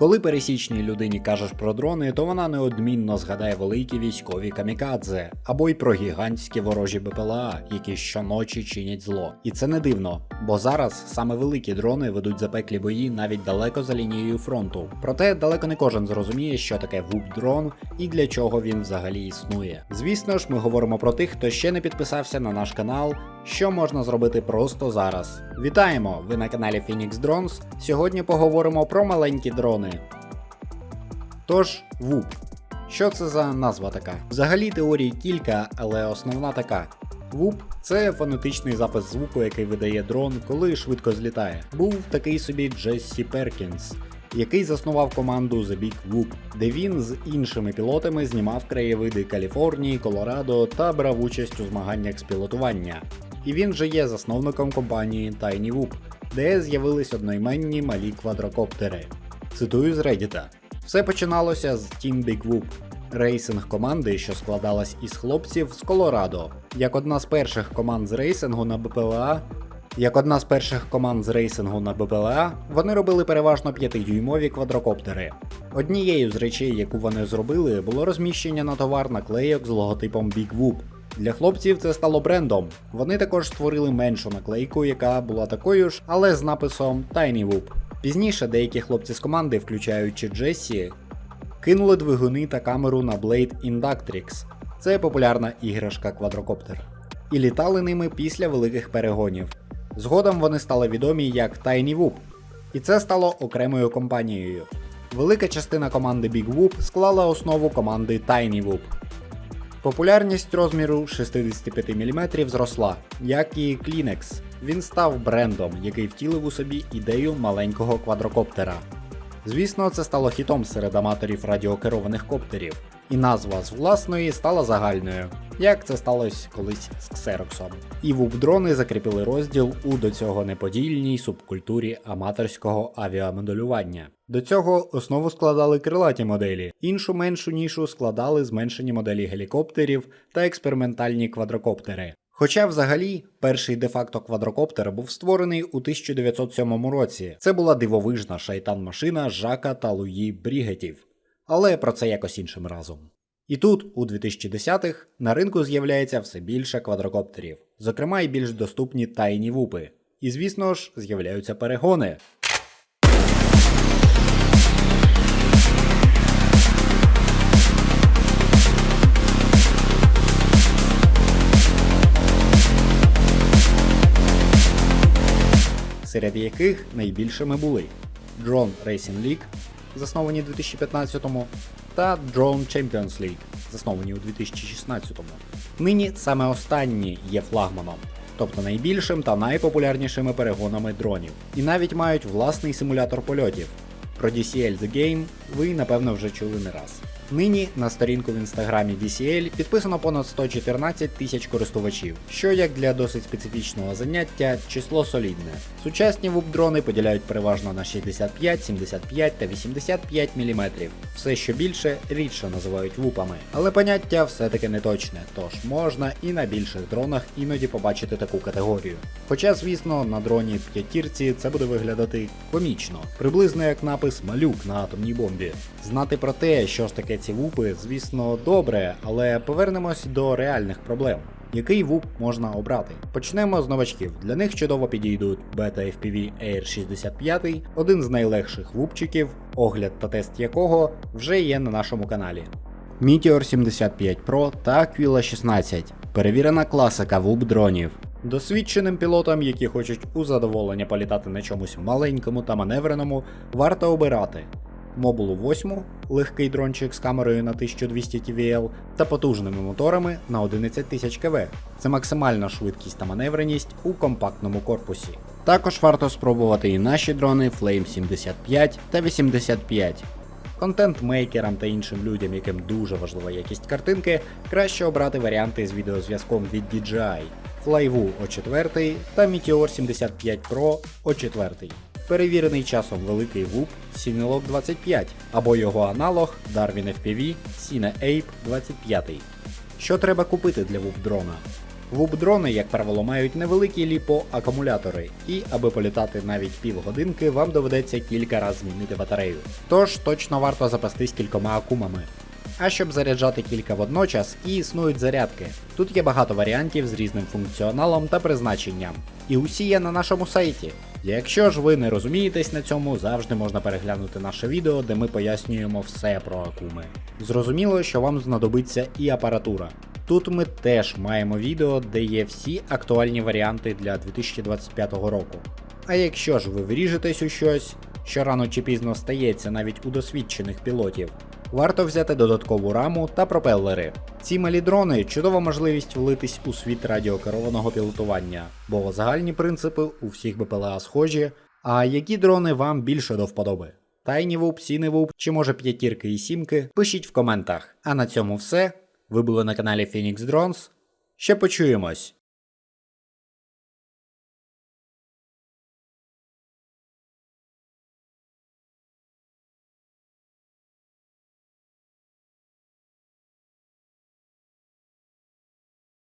Коли пересічній людині кажеш про дрони, то вона неодмінно згадає великі військові камікадзе або й про гігантські ворожі БПЛА, які щоночі чинять зло. І це не дивно, бо зараз саме великі дрони ведуть запеклі бої навіть далеко за лінією фронту. Проте далеко не кожен зрозуміє, що таке ВУП-дрон і для чого він взагалі існує. Звісно ж, ми говоримо про тих, хто ще не підписався на наш канал, що можна зробити просто зараз. Вітаємо! Ви на каналі Phoenix Drones. Сьогодні поговоримо про маленькі дрони. Тож, ВУП. Що це за назва така? Взагалі теорій кілька, але основна така. ВУП це фонетичний запис звуку, який видає дрон, коли швидко злітає. Був такий собі Джессі Перкінс, який заснував команду The Big Whoop, де він з іншими пілотами знімав краєвиди Каліфорнії, Колорадо та брав участь у змаганнях з пілотування. І він же є засновником компанії Tiny Whoop, де з'явились одноіменні малі квадрокоптери. Цитую з Reddit. Все починалося з Team Big Whoop, рейсинг команди, що складалась із хлопців з Колорадо. Як одна з перших команд з рейсингу на БПЛА, як одна з перших команд з рейсингу на БПЛА, вони робили переважно 5-дюймові квадрокоптери. Однією з речей, яку вони зробили, було розміщення на товар наклейок з логотипом Big Whoop. Для хлопців це стало брендом. Вони також створили меншу наклейку, яка була такою ж, але з написом Tiny Whoop. Пізніше деякі хлопці з команди, включаючи Джесі, кинули двигуни та камеру на Blade Inductrix. Це популярна іграшка квадрокоптер. І літали ними після великих перегонів. Згодом вони стали відомі як Tiny Whoop, і це стало окремою компанією. Велика частина команди Big Whoop склала основу команди Tiny Whoop. Популярність розміру 65 мм зросла, як і Kleenex. Він став брендом, який втілив у собі ідею маленького квадрокоптера. Звісно, це стало хітом серед аматорів радіокерованих коптерів, і назва з власної стала загальною, як це сталося колись з Ксероксом. І вуп-дрони закріпили розділ у до цього неподільній субкультурі аматорського авіамоделювання. До цього основу складали крилаті моделі, іншу меншу нішу складали зменшені моделі гелікоптерів та експериментальні квадрокоптери. Хоча взагалі перший де-факто квадрокоптер був створений у 1907 році. Це була дивовижна шайтан-машина Жака та Луї Брігетів. Але про це якось іншим разом. І тут, у 2010-х, на ринку з'являється все більше квадрокоптерів, зокрема і більш доступні тайні вупи. І звісно ж, з'являються перегони. серед яких найбільшими були Drone Racing League, засновані у 2015-му, та Drone Champions League, засновані у 2016-му. Нині саме останні є флагманом, тобто найбільшим та найпопулярнішими перегонами дронів, і навіть мають власний симулятор польотів. Про DCL The Game ви напевно вже чули не раз. Нині на сторінку в інстаграмі DCL підписано понад 114 тисяч користувачів, що як для досить специфічного заняття число солідне. Сучасні вуп-дрони поділяють переважно на 65, 75 та 85 мм. Все що більше рідше називають вупами, але поняття все-таки не точне, тож можна і на більших дронах іноді побачити таку категорію. Хоча, звісно, на дроні п'ятірці це буде виглядати комічно, приблизно як напис малюк на атомній бомбі. Знати про те, що ж таке ці вупи, звісно, добре, але повернемось до реальних проблем. Який вуп можна обрати? Почнемо з новачків. Для них чудово підійдуть Beta FPV Air 65, один з найлегших вупчиків, огляд та тест якого вже є на нашому каналі. Meteor 75 Pro та Aquila 16 перевірена класика вуп дронів. Досвідченим пілотам, які хочуть у задоволення політати на чомусь маленькому та маневреному, варто обирати Мобулу 8, легкий дрончик з камерою на 1200 TVL та потужними моторами на 11 тисяч КВ. Це максимальна швидкість та маневреність у компактному корпусі. Також варто спробувати і наші дрони Flame 75 та 85. Контент-мейкерам та іншим людям, яким дуже важлива якість картинки, краще обрати варіанти з відеозв'язком від DJI, Flyvu O4 та Meteor 75 Pro O4 перевірений часом великий вуп Cinelog 25 або його аналог Darwin FPV Cine Ape 25. Що треба купити для вуп дрона? Вуп-дрони, як правило, мають невеликі ліпо-акумулятори, і аби політати навіть півгодинки, вам доведеться кілька разів змінити батарею. Тож точно варто запастись кількома акумами. А щоб заряджати кілька водночас, і існують зарядки. Тут є багато варіантів з різним функціоналом та призначенням. І усі є на нашому сайті. Якщо ж ви не розумієтесь на цьому, завжди можна переглянути наше відео, де ми пояснюємо все про акуми. Зрозуміло, що вам знадобиться і апаратура. Тут ми теж маємо відео, де є всі актуальні варіанти для 2025 року. А якщо ж ви вріжетесь у щось, що рано чи пізно стається навіть у досвідчених пілотів, варто взяти додаткову раму та пропелери. Ці малі дрони чудова можливість влитись у світ радіокерованого пілотування, бо загальні принципи у всіх БПЛА схожі. А які дрони вам більше до вподоби? Тайні вуп, сіни вуп чи може п'ятірки і сімки? Пишіть в коментах. А на цьому все. Ви були на каналі Phoenix Drones. Ще почуємось!